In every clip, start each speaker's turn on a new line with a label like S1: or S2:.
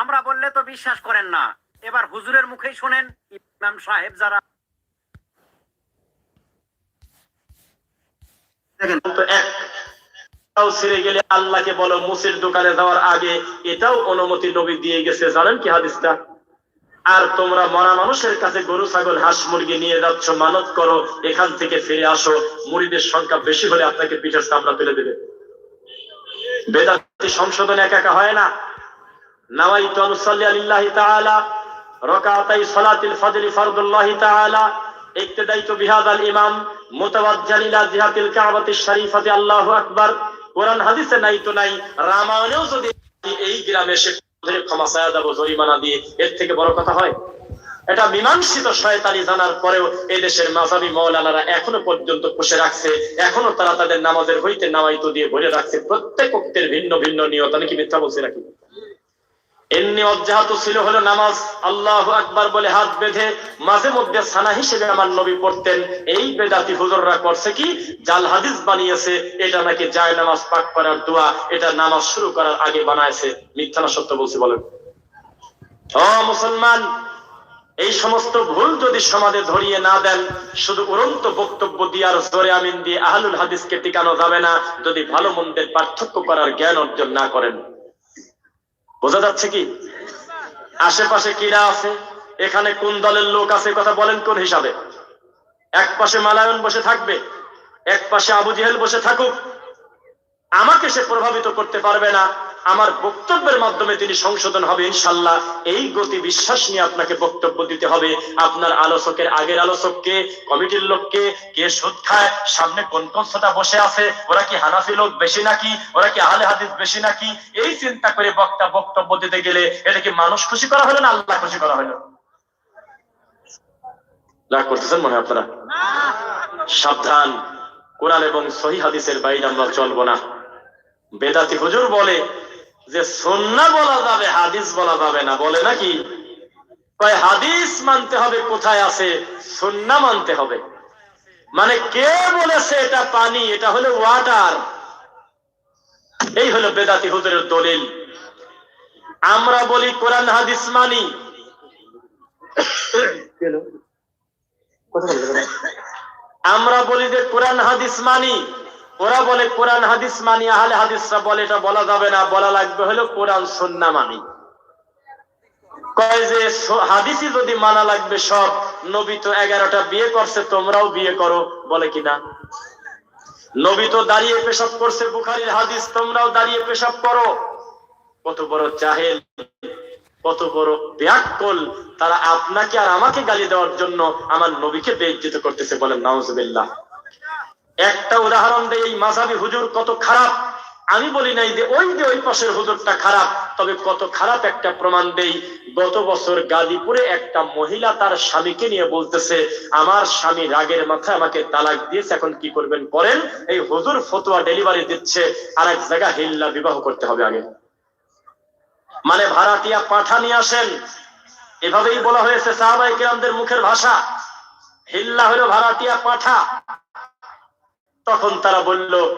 S1: আমরা বললে তো বিশ্বাস করেন না। এবার হুজুরের মুখেই শোনেন, ইমাম সাহেব যারা
S2: গেলে আল্লাহকে বলো, মুসির দোকানে যাওয়ার আগে এটাও অনুমতি নবী দিয়ে গেছে। জানেন কি হাদিসটা? আর তোমরা মরা মানুষের কাছে গরু, ছাগল, হাঁস, মুরগি নিয়ে যাচ্ছ, মানত করো, এখান থেকে ফিরে আসো, মুড়িদের সংখ্যা বেশি হলে আপনাকে পিঠের সামনা তুলে দেবে। সংশোধন একা একা হয় না। নাওয়াইতু তাআলা, রাকাতাই সালাতিল ফরদুল্লাহি তাআলা বিহাদাল ইমাম, মুতাওয়াজ্জাল ইলা জিহাতিল কাবাতিশ শরীফাতি, আল্লাহু আকবার। হাদিসে নাই তো নাই যদি এই গ্রামে ক্ষমা জরিমানা দিয়ে, এর থেকে বড় কথা হয়? এটা মীমাংসিত শয়তানি জানার পরেও এই দেশের মাঝাবি মৌলানারা এখনও পর্যন্ত পুষে রাখছে, এখনও তারা তাদের নামাজের হইতে নামাইতো দিয়ে ভরে রাখছে, প্রত্যেক ভিন্ন ভিন্ন নিয়ত, আমি কি মিথ্যা বলছি নাকি? এমনি অব্যাহত ছিল হলো নামাজ। আল্লাহ আকবার বলে হাত বেঁধে মাঝে মধ্যে সানা হিসেবে আমার নবী পড়তেন। এই বেদাতি হুজুররা করছে কি? জাল হাদিস বানিয়েছে, এটা নাকি যায় নামাজ পাক করার দোয়া, এটা নামাজ শুরু করার আগে বানায়ছে মিথ্যা না সত্য বলছি, বলেন। ও মুসলমান, এই সমস্ত ভুল যদি সমাজে ধরিয়ে না দেন, শুধু উড়ন্ত বক্তব্য দিয়ে আর জোরে আমিন দিয়ে আহলুল হাদিসকে টিকানো যাবে না। যদি ভালো মন্দের পার্থক্য করার জ্ঞান অর্জন না করেন। বোঝা যাচ্ছে কি? আশেপাশে কিরা আছে? এখানে কোন দলের লোক আছে কথা বলেন কোন হিসাবে? এক পাশে মালায়ন বসে থাকবে, এক পাশে আবু জেহেল বসে থাকুক। আমাকে সে প্রভাবিত করতে পারবে না। আমার বক্তব্যের মাধ্যমে তিনি সংশোধন হবে ইনশাল্লাহ এই গতি বিশ্বাস নিয়ে আপনাকে বক্তব্য দিতে হবে। আপনার আলোচকের আগের আলোচককে, কমিটির লোককে, কে সুদ খায়, সামনে কোন কোন বসে আছে, ওরা কি হানাফি লোক বেশি নাকি, ওরা কি আহলে হাদিস বেশি নাকি? এই চিন্তা করে বক্তা বক্তব্য দিতে গেলে এটা কি মানুষ খুশি করা হলো না আল্লাহ খুশি করা হলো? করতেছেন মনে আপনারা? সাবধান। কোরআন এবং সহি হাদিসের বাইরে আমরা চলবো না। বেদাতি হুজুর বলে যে সন্না বলা যাবে হাদিস বলা যাবে না বলে নাকি? কয় হাদিস মানতে হবে কোথায় আছে? সন্না মানতে হবে। মানে কে বলেছে এটা পানি? এটা হলো ওয়াটার এই হলো বেদাতি হুজুরের দলিল। আমরা বলি কোরআন হাদিস মানি। আমরা বলি যে কোরআন হাদিস মানি। ওরা বলে, কোরআন হাদিস মানি, আহলে হাদিসরা বলে, এটা বলা যাবে না, বলা লাগবে হলো কোরআন, সন্না মানি। কয় যে হাদিসই যদি মানা লাগবে সব, নবী তো এগারোটা বিয়ে করছে, তোমরাও বিয়ে করো। বলে কিনা নবী তো দাঁড়িয়ে পেশাব করছে, বুখারির হাদিস, তোমরাও দাঁড়িয়ে পেশাব করো। কত বড় জাহেল, কত বড় ব্যাকল তারা আপনাকে আর আমাকে গালি দেওয়ার জন্য আমার নবীকে বেজ্জিত করতেছে বলেন নাউজুবিল্লাহ। একটা দেয় এই মাঝাবি হুজুর কত খারাপ। আমি বলি নাই যে ওই যে ওই পাশের হুজুরটা খারাপ, তবে কত খারাপ একটা প্রমাণ দেই। গত বছর গাজীপুরে একটা মহিলা তার স্বামীকে নিয়ে বলতেছে, আমার স্বামী রাগের মাথায় আমাকে তালাক দিয়েছে, এখন কি করবেন করেন এই হুজুর ফতোয়া ডেলিভারি দিচ্ছে আর এক জায়গা হিল্লা বিবাহ করতে হবে আগে। মানে ভাড়াটিয়া পাঠা নিয়ে আসেন। এভাবেই বলা হয়েছে সাহাবাই কিরামদের মুখের ভাষা। হিল্লা হলো ভাড়াটিয়া পাঠা। তখন তারা বলল,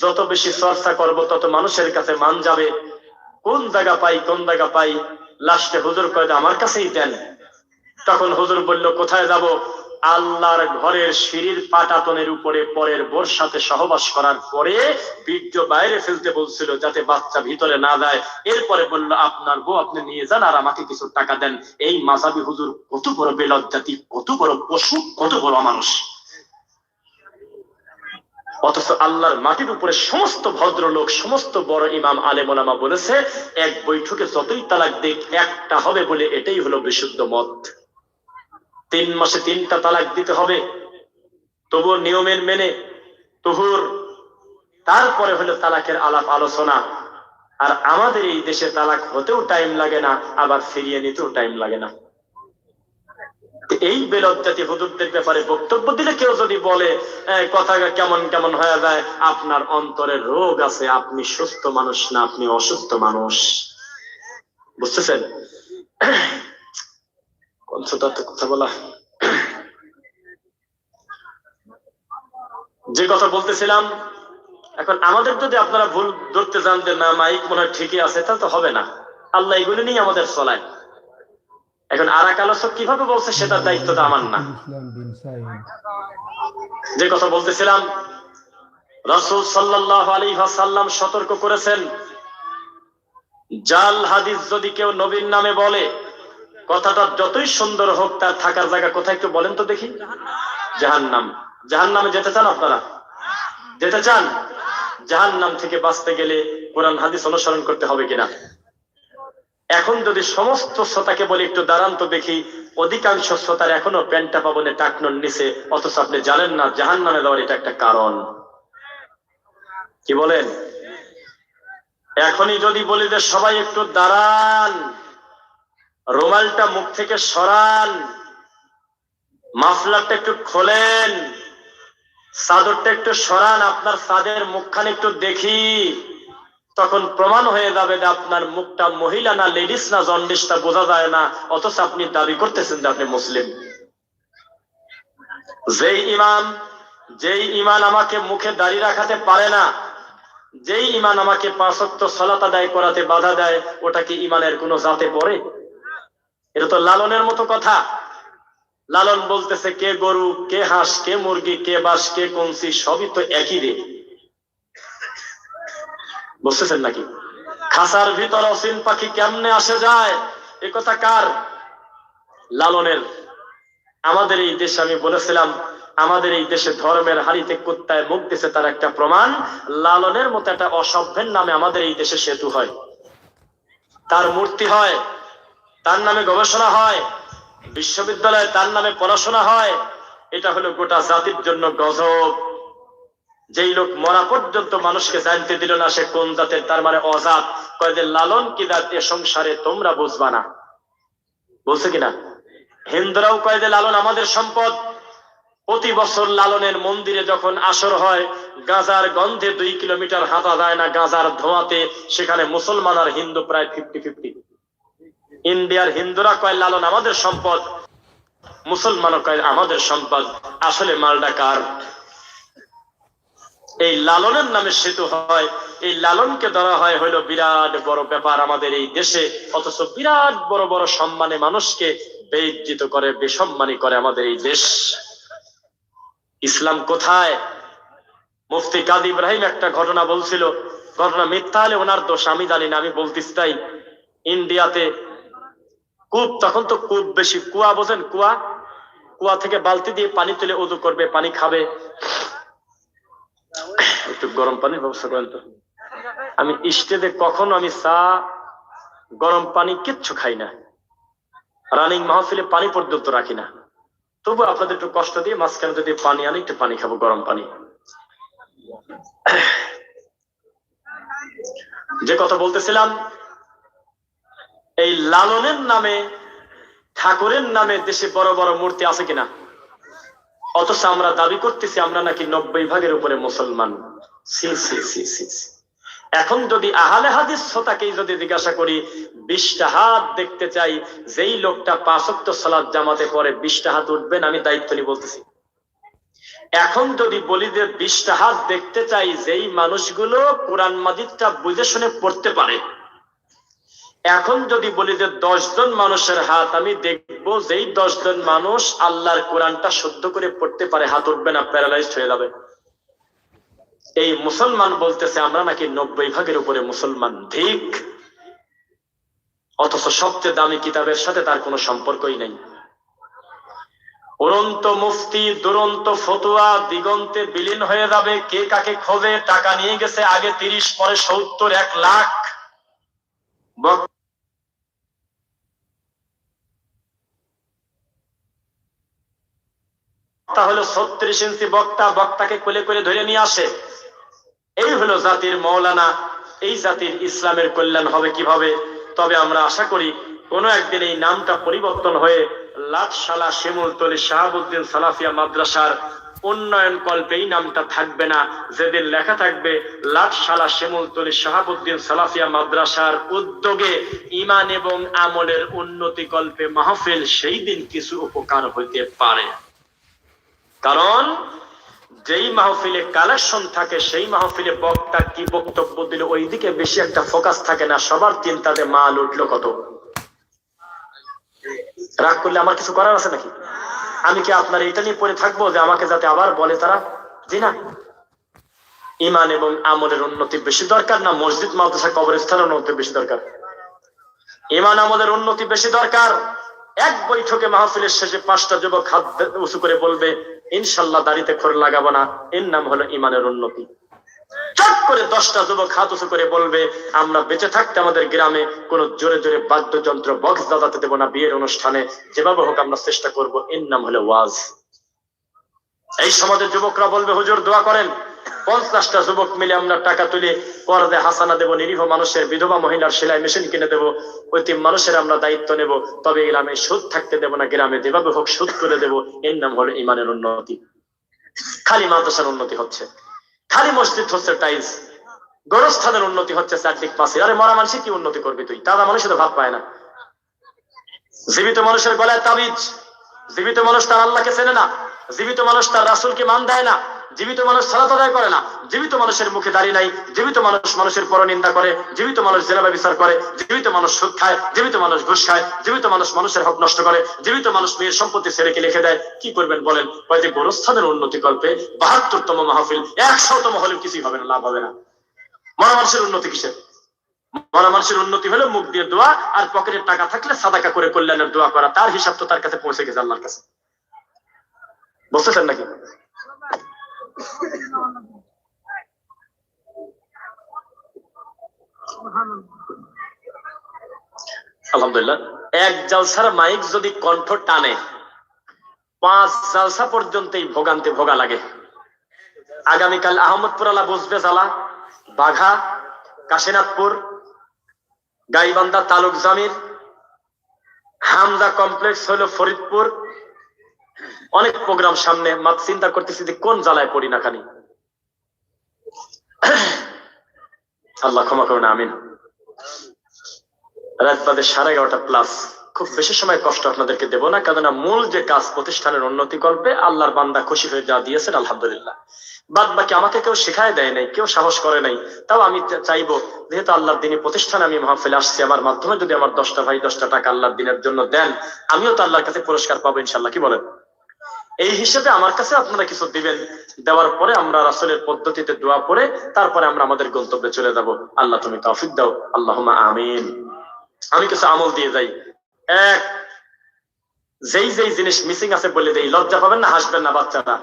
S2: যত বেশি চর্চা করব, তত মানুষের কাছে মান যাবে। কোন জায়গা পাই, কোন জায়গা পাই লাস্টে হুজুর কয়ে আমার কাছেই দেন। তখন হুজুর বলল, কোথায় যাব? আল্লাহর ঘরের সিঁড়ির পাটাতনের উপরে পরের বোর সাথে সহবাস করার পরে বীর্য বাইরে ফেলতে বলছিল, যাতে বাচ্চা ভিতরে না যায়। এরপরে বলল, আপনার বউ আপনি নিয়ে যান আর আমাকে কিছু টাকা দেন। এই মাজাবি হুজুর কত বড় বেলজ্জাতি, কত বড় পশু, কত বড় মানুষ। অথচ আল্লাহর মাটির উপরে সমস্ত ভদ্রলোক, সমস্ত বড় ইমাম, আলেম ওলামা বলেছে, এক বৈঠকে যতই তালাক দিক, একটা হবে বলে এটাই হলো বিশুদ্ধ মত। তিন মাসে তিনটা তালাক দিতে হবে। তবুও নিয়মের মেনে তুহুর। তারপরে হলো তালাকের আলাপ আলোচনা। আর আমাদের এই দেশে তালাক হতেও টাইম লাগে না, আবার ফিরিয়ে নিতেও টাইম লাগে না। এই বেলজ্জাতি হুজুরদের ব্যাপারে বক্তব্য দিলে কেউ যদি বলে "এই কথা কেমন কেমন হয়ে যায়? আপনার অন্তরে রোগ আছে, আপনি সুস্থ মানুষ না, আপনি অসুস্থ মানুষ। বুঝতেছেন? কথা বলা। যে কথা বলতেছিলাম, এখন আমাদের যদি আপনারা ভুল ধরতে যান যে, না, মাইক মনে হয় ঠিকই আছে তাহলে তো হবে না। আল্লাহ এগুলো নিয়ে আমাদের চলায়। এখন আর এক আলোচক কীভাবে বলছে সেটার দায়িত্বটা আমার না। যে কথা বলতেছিলাম, রসুল সাল্লাহ আলী সাল্লাম সতর্ক করেছেন, জাল হাদিস যদি কেউ নবীর নামে বলে, কথাটা যতই সুন্দর হোক, তার থাকার জায়গা কোথায় একটু বলেন তো দেখি। জাহান নাম জাহান নামে যেতে চান আপনারা? যেতে চান? জাহান নাম থেকে বাঁচতে গেলে কোরআন, হাদিস অনুসরণ করতে হবে কিনা? এখন যদি সমস্ত শ্রোতাকে বলি, একটু দাঁড়ান তো দেখি, অধিকাংশ শ্রোতার এখনও প্যান্টা পাবনে টাকনোর নিচে, অথচ আপনি জানেন না জাহান নামে দেওয়ার এটা একটা কারণ। কি বলেন? এখনই যদি বলি যে সবাই একটু দাঁড়ান, রুমালটা মুখ থেকে সরান, মাফলারটা একটু খোলেন, চাদরটা একটু সরান, আপনার চাঁদের মুখখানে একটু দেখি। তখন প্রমাণ হয়ে যাবে যে আপনার মুখটা মহিলা না লেডিস না জন্ডিসটা বোঝা যায় না, অথচ আপনি দাবি করতেছেন যে আপনি মুসলিম। যেই ইমাম, যেই ইমান আমাকে মুখে দাঁড়িয়ে রাখাতে পারে না, যেই ইমান আমাকে পাঁচত্ব সলাত আদায় করাতে বাধা দেয়, ওটা কি ইমানের কোনো জাতে পড়ে? এটা তো লালনের মতো কথা। লালন বলতেছে, কে গরু, কে হাঁস, কে মুরগি, কে বাস কে কঞ্চি সবই তো একই রে। বুঝতেছেন নাকি? খাসার ভিতর অসীম পাখি কেমনে আসে যায়? এ কথা কার লালনের? আমাদের এই দেশে আমি বলেছিলাম, আমাদের এই দেশে ধর্মের হারিতে কুত্তায় মুখ দিছে তার একটা প্রমাণ। লালনের মতো একটা অসভ্যের নামে আমাদের এই দেশে সেতু হয়। তার মূর্তি হয়, তার নামে গবেষণা হয়, বিশ্ববিদ্যালয়ে তার নামে পড়াশোনা হয়। এটা হলো গোটা জাতির জন্য গজব। যেই লোক মরা পর্যন্ত মানুষকে জানতে দিল না সে কোন জাতের, তার মানে অজাত। কয় যে, লালন কি জাত এ সংসারে তোমরা বুঝবা না? বলছে কিনা? হিন্দুরাও কয় যে, লালন আমাদের সম্পদ। প্রতি বছর লালনের মন্দিরে যখন আসর হয়, গাজার গন্ধে দুই কিলোমিটার হাঁটা যায় না, গাজার ধোঁয়াতে। সেখানে মুসলমান আর হিন্দু প্রায় ফিফটি ফিফটি। ইন্ডিয়ার হিন্দুরা কয়, লালন আমাদের সম্পদ। মুসলমানও কয়, আমাদের সম্পদ। আসলে মালডা কার? এই লালনের নামে সেতু হয়। এই লালনকে ধরা হয় হইল বিরাট বড় ব্যাপার আমাদের এই দেশে। অথচ বিরাট বড় বড় সম্মানে মানুষকে বেইজ্জিত করে, বেসম্মানী করে আমাদের এই দেশ। ইসলাম কোথায়? মুফতি কাদ ইব্রাহিম একটা ঘটনা বলছিল। ঘটনা মিথ্যা হলে ওনার দোষ, আমি জানি না, আমি বলতেছি তাই। ইন্ডিয়াতে কূপ, তখন তো কূপ বেশি। কুয়া বোঝেন, কুয়া? কুয়া থেকে বালতি দিয়ে পানি তুলে উদু করবে, পানি খাবে। একটু গরম পানির ব্যবস্থা করেন তো। আমি স্টেজে কখনো আমি চা, গরম পানি কিচ্ছু খাই না। রানিং মাহফিলে পানি পর্যন্ত রাখি না। তবু আপনাদের একটু কষ্ট দিয়ে মাঝখানে যদি পানি আনি, একটু পানি খাব, গরম পানি। যে কথা বলতেছিলাম, এই লালনের নামে, ঠাকুরের নামে দেশে বড় বড় মূর্তি আছে কিনা? অথচ আমরা দাবি করতেছি আমরা নাকি নব্বই ভাগের উপরে মুসলমান। এখন যদি আহলে হাদিস শ্রোতাকেই যদি জিজ্ঞাসা করি, বিশটা হাত দেখতে চাই, যেই লোকটা পাঁচক্ত সালাদ জামাতে পরে বিশটা হাত উঠবেন আমি দায়িত্ব নিয়ে বলতেছি। এখন যদি বলি যে বিশটা হাত দেখতে চাই, যেই মানুষগুলো কোরআন মাজিদটা বুঝে শুনে পড়তে পারে এখন যদি বলি যে জন মানুষের হাত, আমি দেখব যেই জন মানুষ আল্লাহর কোরআনটা শুদ্ধ করে পড়তে পারে, হাত উঠবে না প্যারালাইজড হয়ে যাবে। এই মুসলমান বলতেছে, আমরা নাকি নব্বই ভাগের উপরে মুসলমান, ঠিক? অথচ সবচেয়ে দামি কিতাবের সাথে তার কোনো সম্পর্কই নেই। উড়ন্ত মুফতি, দুরন্ত ফতুয়া, দিগন্তে বিলীন হয়ে যাবে, কে কাকে খোঁজে, টাকা নিয়ে গেছে আগে তিরিশ, পরে সত্তর, এক লাখ। বক্তা হলো ছত্রিশ ইঞ্চি বক্তা, বক্তাকে কোলে করে ধরে নিয়ে আসে। এই হলো জাতির মৌলানা, এই জাতির ইসলামের কল্যাণ হবে কীভাবে? তবে আমরা আশা করি কোনো একদিন এই নামটা পরিবর্তন হয়ে লাটশালা শিমুল তলি শাহাবুদ্দিন সালাফিয়া মাদ্রাসার উন্নয়ন কল্পে এই নামটা থাকবে না। যেদিন লেখা থাকবে, লাটশালা শিমুল তলি শাহাবুদ্দিন সালাফিয়া মাদ্রাসার উদ্যোগে ইমান এবং আমলের উন্নতি কল্পে মাহফিল সেই দিন কিছু উপকার হইতে পারে। কারণ যেই মাহফিলে কালেকশন থাকে, সেই মাহফিলে বক্তা কি বক্তব্য দিল ওই দিকে বেশি একটা ফোকাস থাকে না, সবার চিন্তাতে মাল উঠল কত? রাগ করলে আমার কিছু করার আছে নাকি? আমি কি আপনার এটা নিয়ে পড়ে থাকব যে আমাকে যাতে আবার বলে তারা? জি না। ইমান এবং আমলের উন্নতি বেশি দরকার না? মসজিদ, মাদ্রাসা, কবরস্থানের উন্নতি বেশি দরকার? ইমান আমলের উন্নতি বেশি দরকার? এক বৈঠকে মাহফিলের শেষে পাঁচটা যুবক হাত উঁচু করে বলবে ইনশাল্লাহ দাড়িতে খোর লাগাবো না। এর নাম হলো ইমানের উন্নতি। চট করে দশটা যুবক হাত উঁচু করে বলবে, আমরা বেঁচে থাকতে আমাদের গ্রামে কোন জোরে জোরে বাদ্যযন্ত্র বক্স দাদাতে দেবো না বিয়ের অনুষ্ঠানে। যেভাবে হোক আমরা চেষ্টা করব। এর নাম হলো ওয়াজ। এই সমাজের যুবকরা বলবে, হুজুর, দোয়া করেন। পঞ্চাশটা যুবক মিলে আমরা টাকা তুলে পর্দে হাসানা দেব, নিরীহ মানুষের বিধবা মহিলার সেলাই মেশিন কিনে দেব ঐতিম মানুষের আমরা দায়িত্ব নেব, তবে গ্রামে সুদ থাকতে দেব না, গ্রামে যেভাবে হোক সুদ করে দেব, এর নাম হলো ইমানের উন্নতি। খালি মাদ্রাসার উন্নতি হচ্ছে। খালি মসজিদ হচ্ছে টাইলস। গোরস্থানের উন্নতি হচ্ছে চারদিক পাশে আরে মরা মানুষের কি উন্নতি করবি তুই? তারা মানুষ তো ভাব পায় না। জীবিত মানুষের গলায় তাবিজ। জীবিত মানুষ তার আল্লাহকে চেনে না। জীবিত মানুষ তার রাসুলকে মান দেয় না। জীবিত মানুষ সালাত আদায় করে না। জীবিত মানুষের মুখে দাঁড়িয়ে নাই, জীবিত মানুষ মানুষের পরনিন্দা করে, জীবিত মানুষ জেলা বিচার করে, জীবিত মানুষ সুদ খায়, জীবিত মানুষ ঘুষ খায়, জীবিত মানুষ মানুষের হক নষ্ট করে, জীবিত মানুষ মেয়ের সম্পত্তি ছেড়েকে লিখে দেয়? কি করবেন বলেন? ওই যে গোরস্থানের উন্নতি কল্পে বাহাত্তরতম মাহফিল, একশোতম হলেও কিছুই হবে না, লাভ হবে না। মরা মানুষের উন্নতি কিসের? মরা মানুষের উন্নতি হলো মুখ দিয়ে দোয়া আর পকেটের টাকা থাকলে সাদাকা করে কল্যাণের দোয়া করা। তার হিসাব তো তার কাছে পৌঁছে গেছে আল্লাহর কাছে। বুঝতেছেন নাকি? আলহামদুলিল্লাহ। এক জালসার মাইক যদি কণ্ঠ টানে, পাঁচ জালসা পর্যন্তই ভোগান্তি ভোগা লাগে। আগামীকাল আহমদপুর আলা বসবে জালা বাঘা, কাশীনাথপুর, গাইবান্ধা, তালুক জামির হামদা কমপ্লেক্স হলো ফরিদপুর অনেক প্রোগ্রাম সামনে চিন্তা করতেছি যে কোন জ্বালায় পড়ি না খানি। আল্লাহ ক্ষমা করুন, আমিন। রাত বাদে সাড়ে এগারোটা প্লাস খুব বেশি সময় কষ্ট আপনাদেরকে দেবো না, কেননা মূল যে কাজ প্রতিষ্ঠানের উন্নতি করবে, আল্লাহর বান্দা খুশি হয়ে যা দিয়েছেন, আলহামদুলিল্লাহ। বাদ বাকি আমাকে কেউ শেখায় দেয় নাই, কেউ সাহস করে নাই, তাও আমি চাইব, যেহেতু আল্লাহর দিনী প্রতিষ্ঠানে, আমি মাহফিলে আসছি, আমার মাধ্যমে যদি আমার দশটা ভাই দশটা টাকা আল্লাহর দিনের জন্য দেন, আমিও তো আল্লাহর কাছে পুরস্কার পাবো ইনশাল্লাহ কি বলেন? এই হিসেবে আমার কাছে আপনারা কিছু দিবেন। দেওয়ার পরে আমরা রাসূলের পদ্ধতিতে দোয়া পড়ে তারপরে আমরা আমাদের গন্তব্যে চলে যাব। আল্লাহ তুমি তৌফিক দাও। আল্লাহুম্মা আমিন। আমি কিছু আমল দিয়ে যাই। এক, যেই যেই জিনিস মিসিং আছে বলে দেই, লজ্জা পাবেন না, হাসবেন না বাচ্চারা।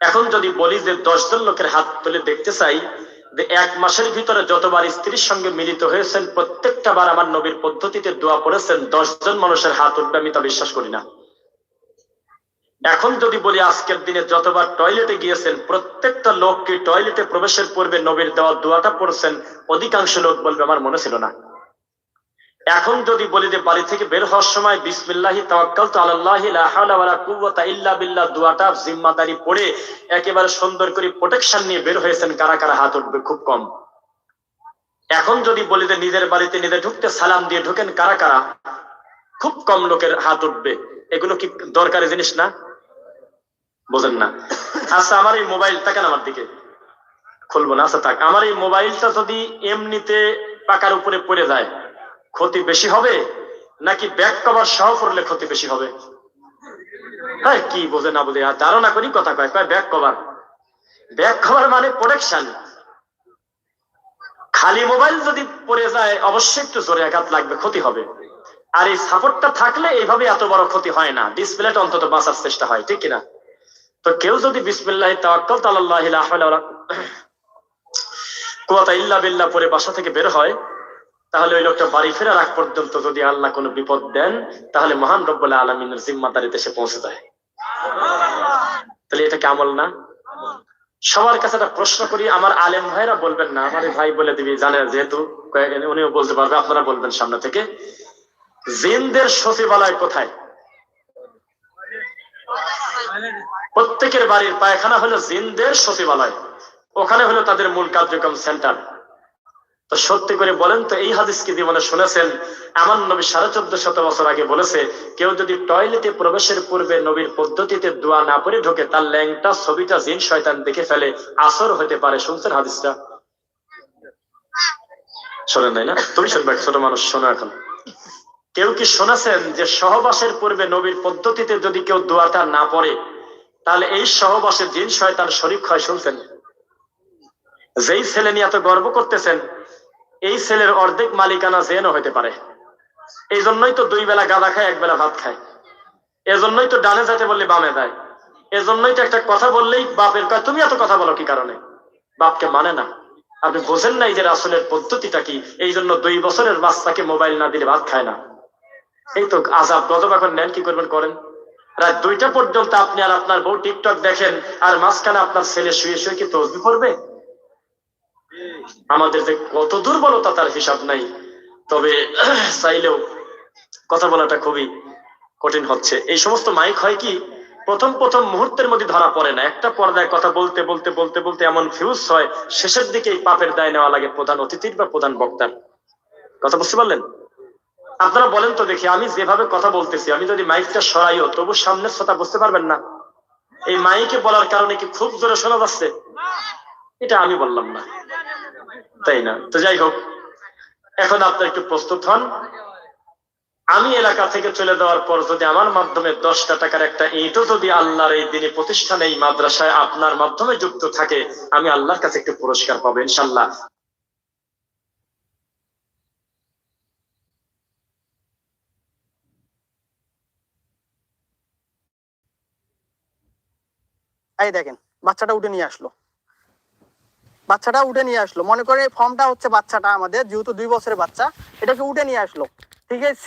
S2: এখন যদি বলি যে দশজন লোকের হাত তুলে দেখতে চাই, যে এক মাসের ভিতরে যতবার স্ত্রীর সঙ্গে মিলিত হয়েছেন, প্রত্যেকটা বার আমার নবীর পদ্ধতিতে দোয়া পড়েছেন, দশজন মানুষের হাত উঠবে আমি তা বিশ্বাস করি না। এখন যদি বলি আজকের দিনে যতবার টয়লেটে গিয়েছেন, প্রত্যেকটা লোককে টয়লেটে প্রবেশের পূর্বে নবীর দেওয়া দোয়াটা পড়ছেন? অধিকাংশ লোক বলবে, আমার মনে ছিল না। এখন যদি বলি যে বাড়ি থেকে বের হওয়ার সময়, বিসমিল্লাহি তাওয়াক্কালতু আলাল্লাহি, লা হাওলা ওয়ালা কুওয়াতা ইল্লা বিল্লাহ, দোয়াটা জিম্মাদারি পড়ে একেবারে সুন্দর করে প্রোটেকশন নিয়ে বের হয়েছেন, কারা কারা হাত উঠবে? খুব কম। এখন যদি বলি যে নিজের বাড়িতে নিজে ঢুকতে সালাম দিয়ে ঢুকেন, কারা কারা? খুব কম লোকের হাত উঠবে। এগুলো কি দরকারি জিনিস না? বোঝেন না। আচ্ছা আমার এই মোবাইলটা কেন আমার দিকে? খুলবো না। আচ্ছা থাক। আমার এই মোবাইলটা যদি এমনিতে পাকার উপরে পড়ে যায়, ক্ষতি বেশি হবে? নাকি ব্যাক কভার সহ পড়লে ক্ষতি বেশি হবে? হ্যাঁ কি বোঝে না বোঝে। আর ধারণা করি কথা কয়। কয় ব্যাক কভার ব্যাক কভার মানে প্রোটেকশন খালি মোবাইল যদি পড়ে যায়, অবশ্যই একটু জোরে আঘাত লাগবে, ক্ষতি হবে। আর এই সাপোর্টটা থাকলে এইভাবে এত বড় ক্ষতি হয় না। ডিসপ্লেটা অন্তত বাঁচার চেষ্টা হয়, ঠিক কিনা? তো কেউ যদি বিসমিল্লাহ তাওয়াক্কাল ওয়ালা কুওয়াতা ইল্লা বিল্লাহ পরে বাসা থেকে বের হয়, তাহলে ওই লোকটা বাড়ি ফেরার আগ পর্যন্ত যদি আল্লাহ কোনো বিপদ দেন, তাহলে মহান রব্বুল আলমিনের জিম্মাদারিতে সে পৌঁছে যায়। তাহলে এটা কি আমল না? সবার কাছে একটা প্রশ্ন করি, আমার আলেম ভাইরা বলবেন না, আমার ভাই বলে দিবি, জানে যেহেতু উনিও বলতে পারবে, আপনারা বলবেন সামনে থেকে। জিনদের সচিবালয় কোথায়? প্রত্যেকের বাড়ির পায়খানা হলো জিনদের সচিবালয়। ওখানে হলো তাদের মূল কার্যক্রম সেন্টার। তো সত্যি করে বলেন তো, এই হাদিস কি জীবনে শুনেছেন? এমন নবী সাড়ে চোদ্দ শত বছর আগে বলেছে, কেউ যদি টয়লেটে প্রবেশের পূর্বে নবীর পদ্ধতিতে দোয়া না পড়ে ঢোকে, তার ল্যাংটা, ছবিটা জিন শয়তান দেখে ফেলে, আসর হতে পারে। শুনছেন হাদিসটা? শোনেন নাই না? তুমি শুনবে, ছোট মানুষ, শোনো এখন। কেউ কি শুনেছেন যে সহবাসের পূর্বে নবীর পদ্ধতিতে যদি কেউ দোয়াটা না পড়ে তাহলে এই সহবাসে জিন শয়তান শরীফ হয় শুনছেন? যেই ছেলে নিয়ে এত গর্ব করতেছেন, এই ছেলের অর্ধেক মালিকানা জেনও হতে পারে। এই জন্যই তো দুই বেলা গাঁদা খায়, এক বেলা ভাত খায়। এজন্যই তো ডানে যাতে বললে বামে দেয় এজন্যই তো একটা কথা বললেই বাপের কয়, তুমি এত কথা বলো কি কারণে? বাপকে মানে না। আপনি বোঝেন নাই যে রাসুলের পদ্ধতিটা কি? এই জন্য দুই বছরের বাচ্চাকে মোবাইল না দিলে ভাত খায় না। এই তো আজাব গজব এখন নেন, কি করবেন করেন? রাত দুইটা পর্যন্ত আপনি আর আপনার বউ টিকটক দেখেন, আর মাঝখানে আপনার ছেলে শুয়ে শুয়ে কি তসবি পড়বে? আমাদের যে কত দুর্বলতা তার হিসাব নাই। তবে চাইলেও কথা বলাটা খুবই কঠিন হচ্ছে। এই সমস্ত মাইক হয় কি, প্রথম প্রথম মুহূর্তের মধ্যে ধরা পড়ে না। একটা পর্দায় কথা বলতে বলতে বলতে বলতে এমন ফিউজ হয়, শেষের দিকে এই পাপের দায় নেওয়া লাগে প্রধান অতিথির বা প্রধান বক্তার। কথা বুঝতে পারলেন? আপনারা বলেন তো দেখি, আমি যেভাবে কথা বলতেছি, আমি যদি মাইকটা সরাইও, তবু সামনের কথা বুঝতে পারবেন না। এই মাইকে বলার কারণে কি খুব জোরে শোনা যাচ্ছে? এটা আমি বললাম না। তাই না? তো যাই হোক, এখন আপনার একটু প্রস্তুত হন। আমি এলাকা থেকে চলে যাওয়ার পর যদি আমার মাধ্যমে দশটা টাকার একটা ইটও যদি আল্লাহর এই দিনে প্রতিষ্ঠানে এই মাদ্রাসায় আপনার মাধ্যমে যুক্ত থাকে, আমি আল্লাহর কাছে একটু পুরস্কার পাবো, ইনশাল্লাহ।
S3: এই দেখেন, বাচ্চাটা উঠে নিয়ে আসলো। বাচ্চাটা উঠে নিয়ে আসলো। মনে করে ফর্মটা হচ্ছে বাচ্চাটা আমাদের, যেহেতু দুই বছরের বাচ্চা, এটাকে উঠে নিয়ে আসলো। ঠিক আছে?